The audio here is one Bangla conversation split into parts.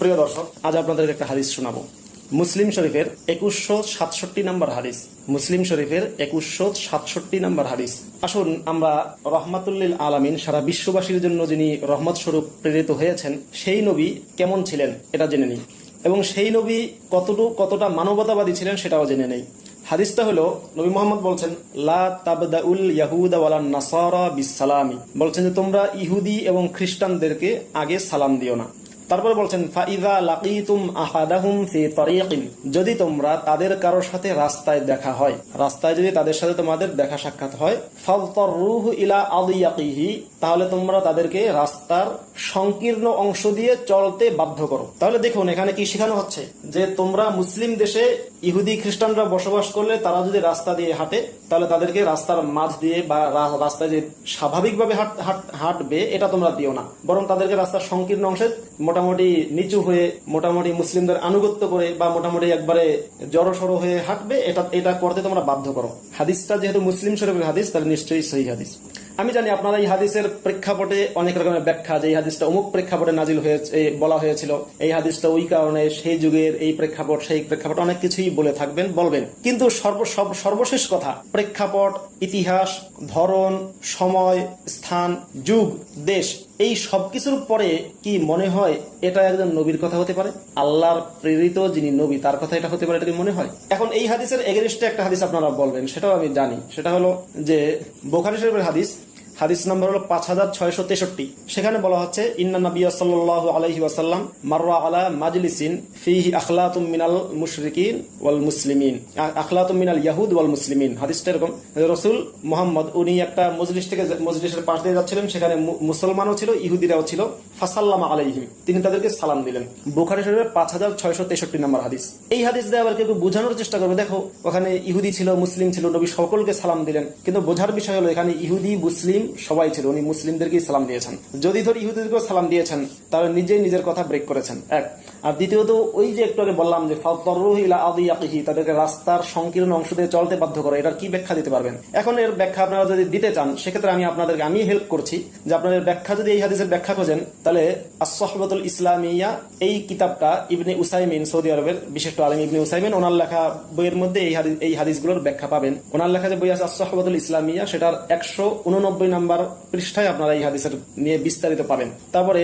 প্রিয় দর্শক, আজ আপনাদের একটা হাদিস শোনাবো। মুসলিম শরীফের একুশশো সাতষট্টি নম্বর হাদিস। মুসলিম শরীফের একুশশো সাতষট্টি নম্বর হাদিস। আসুন, আমরা রহমাতুল্লিল আলামিন সারা বিশ্ববাসীর জন্য যিনি রহমত স্বরূপ প্রেরিত হয়েছেন, সেই নবী কেমন ছিলেন এটা জেনে নিই। এবং সেই নবী কতটুকু কতটা মানবতাবাদী ছিলেন সেটাও জেনে নেই। হাদিসটা হলো, নবী মোহাম্মদ বলছেন, লা তাবদাউল ইয়াহুদা ওয়ালা নাসারা বিসালামি বলছেন যে, তোমরা ইহুদি এবং খ্রিস্টানদেরকে আগে সালাম দিও না। তারপরে বলছেন, ফাইদা লাকিতুম আহাদাহুম ফি তরিকিন। যদি তোমরা তাদের কারোর সাথে রাস্তায় দেখা হয়, রাস্তায় যদি তাদের সাথে তোমাদের দেখা সাক্ষাৎ হয় ফালতারুহু ইলা আদিয়াকিহি, তাহলে তোমরা তাদেরকে রাস্তার সংকীর্ণ অংশ দিয়ে চলতে বাধ্য করো। তাহলে দেখুন, এখানে কি শেখানো হচ্ছে? যে তোমরা মুসলিম দেশে ইহুদি খ্রিস্টানরা বসবাস করলে তারা যদি রাস্তা দিয়ে হাঁটে, তাহলে তাদেরকে রাস্তার মাঝ দিয়ে বা রাস্তায় যে স্বাভাবিকভাবে হাঁট- হাঁট- হাঁটবে, এটা তোমরা দিও না। বরং তাদেরকে রাস্তার সংকীর্ণ অংশে মোটামুটি নিচু হয়ে, মোটামুটি মুসলিমদের আনুগত্য করে বা মোটামুটি একবারে জড়সড় হয়ে হাঁটবে, এটা এটা করতে তোমরা বাধ্য করো। হাদিসটা যেহেতু মুসলিম শরীফের হাদিস, তাহলে নিশ্চয়ই সহি হাদিস। আমি জানি আপনারা এই হাদিসের প্রেক্ষাপটে অনেক রকমের ব্যাখ্যা যে এই হাদিসটা অমুক প্রেক্ষাপটে নাজিল হয়েছে, বলা হয়েছিল। এই হাদিসটা ওই কারণে সেই যুগের এই প্রেক্ষাপট, সেই প্রেক্ষাপট অনেক কিছুই বলে থাকবেন, বলবেন। কিন্তু সর্ব সর্বশেষ কথা, প্রেক্ষাপট, ইতিহাস, ধরন, সময়, স্থান, যুগ, দেশ এই সব কিছুর পরে কি মনে হয় এটা একজন নবীর কথা হতে পারে? আল্লাহর প্রেরিত যিনি নবী, তার কথা এটা হতে পারে, এটা কি মনে হয়? এখন এই হাদিসের এগেনিস্টে একটা হাদিস আপনারা বলবেন, সেটাও আমি জানি। সেটা হলো যে বোখারি শরীফের হাদিস হাদিস নম্বর হলো পাঁচ হাজার ছয়শো তেষট্টি। সেখানে বলা হচ্ছে, ইন্না নবী সাল্লাহ আলহি ওয়াসাল্লাম মাররা আলা মাজলিসিন ফিহি আখলাতুম মিনাল মুশরিকিন ওয়াল মুসলিমিন। আখলাতুম মিনাল ইয়াহুদ ওয়াল মুসলিমিন। হাদিসটা এরকম রসুল মোহাম্মদ, উনি একটা মজলিস থেকে মজলিসের পাশ দিয়ে যাচ্ছিলেন, সেখানে মুসলমানও ছিল, ইহুদিরাও ছিল। ফাসাল্লামা আলাইহিম, তিনি তাদেরকে সালাম দিলেন। বুখারি শরীফের পাঁচ হাজার ছয়শো তেষট্টি নম্বর হাদিস। এই হাদিস দিয়ে আবার কেউ বোঝানোর চেষ্টা করবে, দেখো, ওখানে ইহুদি ছিল, মুসলিম ছিল, নবী সকলকে সালাম দিলেন। কিন্তু বোঝার বিষয় হলো, এখানে ইহুদি, মুসলিম সবাই ছিল, উনি মুসলিমদেরকেই সালাম দিয়েছেন। যদি ধর ইহুদিদেরকেও সালাম দিয়েছেন, তাহলে নিজেই নিজের কথা ব্রেক করেছেন। এক। আর দ্বিতীয়ত, ওই যে একটু আগে বললাম যে তাদেরকে রাস্তার সংকীর্ণ অংশ দিয়ে চলতে বাধ্য করে। এটার কি ব্যাখ্যা দিতে পারবেন? এখন এর ব্যাখ্যা আপনারা যদি দিতে চান, সেক্ষেত্রে আমি আপনাদেরকে, আমি হেল্প করছি যে আপনাদের ব্যাখ্যা যদি এই হাদিসের ব্যাখ্যা খোঁজেন, তাহলে আসহবতুল ইসলামিয়া, এই কিতাবটা ইবনে উসাইমিন, সৌদি আরবের বিশিষ্ট আলম ইবনে উসাইমিন, ওনার লেখা বইয়ের মধ্যে এই হাদিস, এই হাদিসগুলোর ব্যাখ্যা পাবেন। ওনার লেখা যে বই আছে আসহবতুল ইসলামিয়া, সেটার একশো উননব্বই নাম্বার পৃষ্ঠায় আপনারা এই হাদিসের নিয়ে বিস্তারিত পাবেন। তারপরে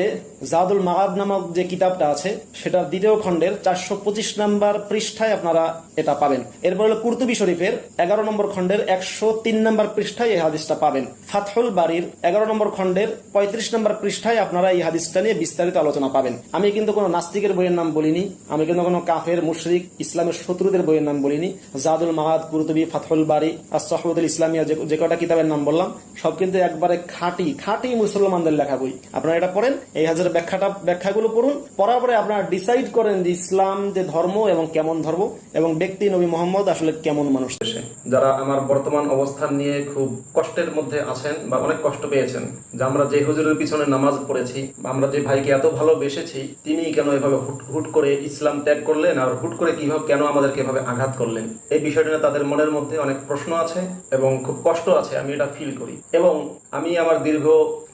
জাদুল মাগাদ নামক যে কিতাবটা আছে, সেটার দ্বিতীয় খণ্ডের চারশো পঁচিশ নাম্বার পৃষ্ঠায় আপনারা এটা পাবেন। এরপর হলো কুর্তুবি শরীফের এগারো নম্বর খণ্ডের একশো তিন নম্বর পৃষ্ঠায় এই হাদিসটা পাবেন। ফাতহুল বাড়ির এগারো নম্বর খণ্ডের পঁয়ত্রিশ নম্বর পৃষ্ঠায় আপনারা এই হাদিসটা নিয়ে বিস্তারিত আলোচনা পাবেন। আমি কিন্তু কোনো নাস্তিকের বইয়ের নাম বলিনি, আমি কিন্তু কোনো কাফের, মুশরিক, ইসলামের শত্রুদের বইয়ের নাম বলিনি। জাদুল মাহাদ কুরতুবি, ফাতহুল বাড়ি আর সহবুল ইসলামিয়া যে কটা কিতাবের নাম বললাম, সব কিন্তু একবারে খাঁটি খাঁটি মুসলমানদের লেখা বই। আপনারা এটা পড়েন, এই হাজার ব্যাখ্যাটা, ব্যাখ্যাগুলো পড়ুন, পড়ার পরে আপনারা ডিসাইড করেন যে ইসলাম যে ধর্ম এবং কেমন ধর্ম এবং ব্যক্তি নবী মোহাম্মদ আসলে কেমন মানুষ দেশে। যারা আমার বর্তমান অবস্থান নিয়ে খুব কষ্টের মধ্যে আছেন বা অনেক কষ্ট পেয়েছেন, যে আমরা যে হুজুরের পিছনে নামাজ পড়েছি বা আমরা যে ভাইকে এত ভালোবেসেছি, তিনি কেন এভাবে হুট করে ইসলাম ত্যাগ করলেন আর হুট করে কীভাবে, কেন আমাদেরকে এভাবে আঘাত করলেন? এই বিষয়টা তাদের মনের মধ্যে অনেক প্রশ্ন আছে এবং খুব কষ্ট আছে, আমি এটা ফিল করি। এবং আমি আমার দীর্ঘ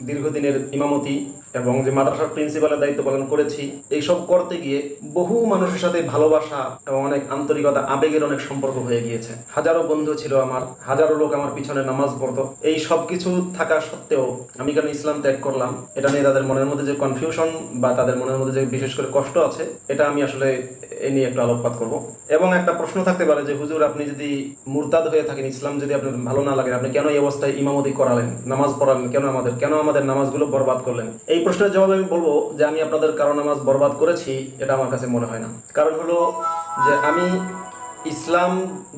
দীর্ঘদিনের ইমামতি এবং যে মাদ্রাসার প্রিন্সিপালের দায়িত্ব পালন করেছি, এইসব করতে গিয়ে বহু মানুষের সাথে ভালোবাসা এবং অনেক আন্তরিকতা, আবেগের অনেক সম্পর্ক হয়ে গিয়েছে। হাজারো বন্ধু ছিল আমার, হাজারো লোক আমার পিছনে নামাজ পড়তো। এই সব কিছু থাকা সত্ত্বেও আমি কেন ইসলাম ত্যাগ করলাম? এটা নিয়ে তাদের মনের মধ্যে যে কনফিউশন বা তাদের মনের মধ্যে যে বিশেষ করে কষ্ট আছে, এটা আমি আসলে এ নিয়ে একটু আলোকপাত করব। এবং একটা প্রশ্ন থাকতে পারে যে, হুজুর, আপনি যদি মুরতাদ হয়ে থাকেন ইসলাম, যদি আপনার ভালো না লাগে, আপনি কেন এই অবস্থায় ইমামতি করালেন? নামাজ পড়ালেন কেন আমাদের? কেন আমাদের নামাজগুলো বরবাদ করলেন? এই প্রশ্নের জবাবে আমি বলব যে আমি আপনাদের কারও নামাজ বরবাদ করেছি, এটা আমার কাছে মনে হয় না। কারণ হলো যে আমি ইসলাম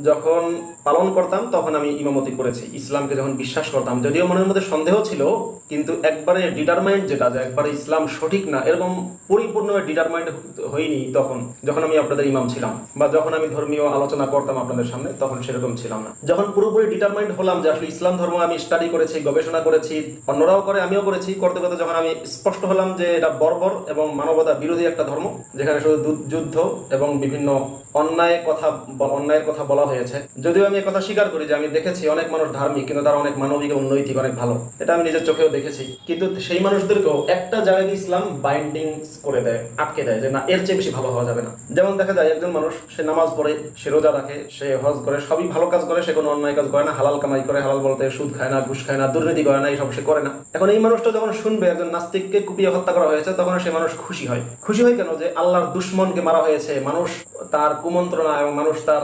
যখন পালন করতাম, তখন আমি ইমামতি করেছি। ইসলামকে যখন বিশ্বাস করতাম, যদিও মনের মধ্যে সন্দেহ ছিল, কিন্তু একবারে ডিটারমাইন্ড যেটা যে একবারে ইসলাম সঠিক না, এরকম পরিপূর্ণ ডিটারমাইন্ড হয়নি তখন, যখন আমি আপনাদের ইমাম ছিলাম। বা যখন আমি ধর্মীয় আলোচনা করতাম আপনাদের সামনে, তখন সেরকম ছিলাম না। যখন পুরোপুরি ডিটারমাইন্ড হলাম যে আসলে ইসলাম ধর্ম আমি স্টাডি করেছি, গবেষণা করেছি, অন্যরাও করে, আমিও করেছি, করতে করতে যখন আমি স্পষ্ট হলাম যে এটা বর্বর এবং মানবতা বিরোধী একটা ধর্ম, যেখানে শুধু যুদ্ধ এবং বিভিন্ন অন্যায় কথা অন্যায়ের কথা বলা হয়েছে। যদিও আমি কথা স্বীকার করি যে আমি দেখেছি অনেক মানুষ ধার্মিক, কিন্তু তারা অনেক মানবিক এবং নৈতিক, অনেক ভালো। এটা আমি নিজের চোখেও দেখেছি। কিন্তু সেই মানুষদেরকেও একটা জায়গায় ইসলাম বাইন্ডিং করে দেয়, আটকে দেয় যে না, এর চেয়ে বেশি ভালো হওয়া যাবে না। যেমন দেখা যায় একজন মানুষ, সে নামাজ পড়ে, সে রোজা রাখে, সে হজ করে, সবই ভালো কাজ করে, সে কোনো অন্যায় কাজ করে না, হালাল কামাই করে, হালাল বলতে সুদ খায় না, ঘুষ খায় না, দুর্নীতি করে না, এইসব সে করে না। এখন এই মানুষটা যখন শুনবে, একজন নাস্তিককে কুপিয়ে হত্যা করা হয়েছে, তখন সে মানুষ খুশি হয়। খুশি হয় কেন? যে আল্লাহর দুশ্মনকে মারা হয়েছে, মানুষ তার কুমন্ত্রণা এবং মানুষ তার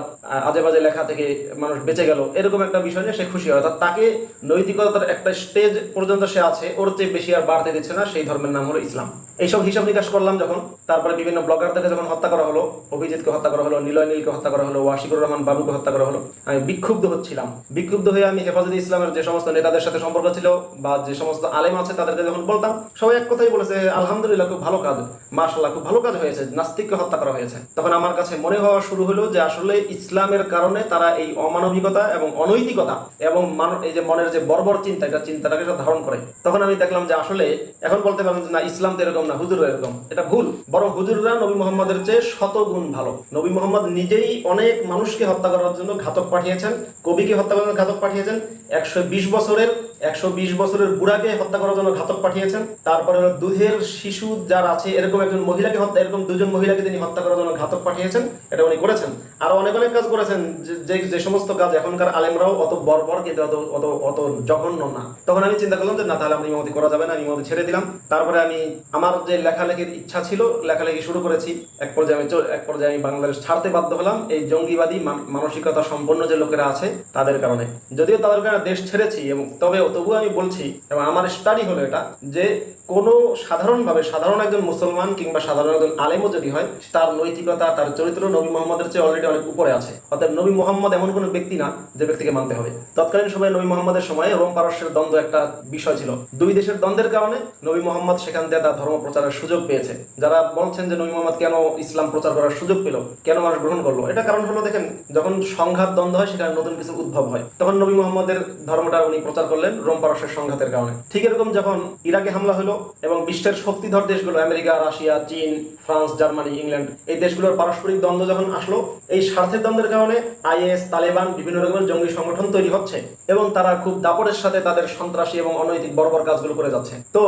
আজে বাজে লেখা থেকে মানুষ বেঁচে গেল, এরকম একটা বিষয় নিয়ে সে খুশি হয়। অর্থাৎ তাকে নৈতিকতার একটা স্টেজ পর্যন্ত সে আছে, ওর চেয়ে বেশি আর বাড়তে দিচ্ছে না, সেই ধর্মের নাম হলো ইসলাম। এইসব হিসাব নিকাশ করলাম যখন, তারপরে বিভিন্ন ব্লগারদেরকে যখন হত্যা করা হলো, অভিজিৎকে হত্যা করা হলো, নিলয় নীলকে হত্যা করা হলো, ওয়াশিকুর রহমান বাবুকে হত্যা করা হলো, আমি বিক্ষুব্ধ হচ্ছিলাম। বিক্ষুব্ধ হয়ে আমি হেফাজতে ইসলামের যে সমস্ত নেতাদের সাথে সম্পর্ক ছিল বা যে সমস্ত আলেম আছে তাদেরকে যখন বলতাম, সবাই এক কথাই বলেছে, আলহামদুলিল্লাহ, খুব ভালো কাজ মার্শাল্লাহ খুব ভালো কাজ হয়েছে, নাস্তিককে হত্যা করা হয়েছে। তখন আমার কাছে মনে হওয়া শুরু হলো যে আসলে ইসলামের কারণে তারা এই অমানবিকতা এবং অনৈতিকতা এবং এই যে মনের যে বর্বর চিন্তা, এটা চিন্তাটাকে ধারণ করে। তখন আমি দেখলাম যে আসলে এখন বলতে পারেন যে না, ইসলাম তো এরকম না হুজুর এরকম। এটা ভুল। বরং হুজুররা নবী মোহাম্মদের চেয়ে শত গুণ ভালো। নবী মোহাম্মদ নিজেই অনেক মানুষকে হত্যা করার জন্য ঘাতক পাঠিয়েছেন, কবিকে হত্যা করার জন্য ঘাতক পাঠিয়েছেন। একশো বিশ বছরের একশো বিশ বছরের বুড়াকে হত্যা করার জন্য ঘাতক পাঠিয়েছেন। তারপরে দুধের শিশু যার আছে, এরকম একজন মহিলাকে হত্যা, এরকম দুজন মহিলাকে তিনি হত্যা করার জন্য ঘাতক পাঠিয়েছেন। এটা উনি করেছেন। আরও অনেক অনেক কাজ করেছেন। যে- যে সমস্ত কাজ এখনকার আলেমরাও অত বর্বর কিন্তু অত অত অত জঘন্য না। তখন আমি চিন্তা করলাম যে, না, তাহলে আমি ইমামতি করা যাবে না আমি ইমামতি ছেড়ে দিলাম। তারপরে আমি আমার যে লেখালেখির ইচ্ছা ছিল, লেখালেখি শুরু করেছি। এক পর্যায়ে আমি এক পর্যায়ে আমি বাংলাদেশ ছাড়তে বাধ্য হলাম। এই জঙ্গিবাদী মানসিকতা সম্পন্ন যে লোকেরা আছে, তাদের কারণে। যদিও তাদের কারণে দেশ ছেড়েছি এবং তবে তবুও আমি বলছি এবং আমার স্টাডি হলো এটা যে কোনো সাধারণভাবে সাধারণ একজন মুসলমান কিংবা সাধারণ একজন আলেমও যদি হয়, তার নৈতিকতা, তার চরিত্র নবী মোহাম্মদের চেয়ে অলরেডি অনেক উপরে আছে। অর্থাৎ নবী মোহাম্মদ এমন কোনো ব্যক্তি না যে ব্যক্তিকে মানতে হবে। তৎকালীন সময়ে নবী মোহাম্মদের সময়ে রোম পারস্যের দ্বন্দ্ব একটা বিষয় ছিল। দুই দেশের দ্বন্দ্বের কারণে নবী মোহাম্মদ সেখান থেকে তার ধর্ম প্রচারের সুযোগ পেয়েছে। যারা বলছেন যে নবী মোহাম্মদ কেন ইসলাম প্রচার করার সুযোগ পেল, কেন মানুষ গ্রহণ করল, এটা কারণ হলো দেখেন, যখন সংঘাত দ্বন্দ্ব হয়, সেখানে নতুন কিছু উদ্ভব হয়। তখন নবী মোহাম্মদের ধর্মটা উনি প্রচার করলেন রোম পারস্যের সংঘাতের কারণে। ঠিক এরকম যখন ইরাকে হামলা হলো এবং বিশ্বের শক্তিধর দেশগুলো, আমেরিকা, রাশিয়া, চীন, ফ্রান্স, জার্মানি, ইংল্যান্ড, এই দেশগুলোর পারস্পরিক দ্বন্দ্ব যখন আসলো, এই স্বার্থের দ্বন্দ্বের কারণে আইএস, তালেবান, বিভিন্ন রকমের জঙ্গি সংগঠন তৈরি হচ্ছে এবং তারা খুব দাপটের সাথে তাদের সন্ত্রাসী এবং অনৈতিক বর্বর কাজগুলো করে যাচ্ছে। তো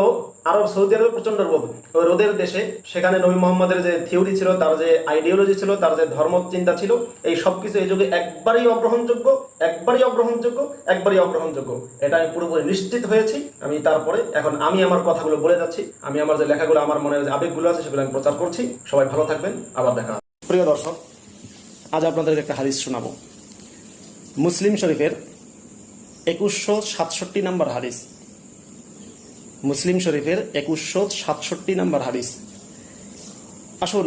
আরব সৌদি আরবে প্রচণ্ড রোদ। রোদের দেশে সেখানে নবী মোহাম্মদের যে থিওরি ছিল, তার যে আইডিওলজি ছিল, তার যে ধর্ম চিন্তা ছিল, এই সবকিছু এই যুগে একবারই অগ্রহণযোগ্য একবারই অগ্রহণযোগ্য একবারই অগ্রহণযোগ্য। এটা আমি পুরোপুরি নিশ্চিত হয়েছি। আমি তারপরে, এখন আমি আমার কথাগুলো বলে যাচ্ছি, আমি আমার যে লেখাগুলো আমার মনের যে আবেগগুলো আছে সেগুলো আমি প্রচার করছি। সবাই ভালো থাকবেন, আবার দেখা প্রিয় দর্শক, আজ আপনাদের একটা হাদিস শোনাবো। মুসলিম শরীফের একুশশো সাতষট্টি নাম্বার হাদিস। মুসলিম শরীফের একুশশো সাতষট্টি নাম্বার হাদিস। আসুন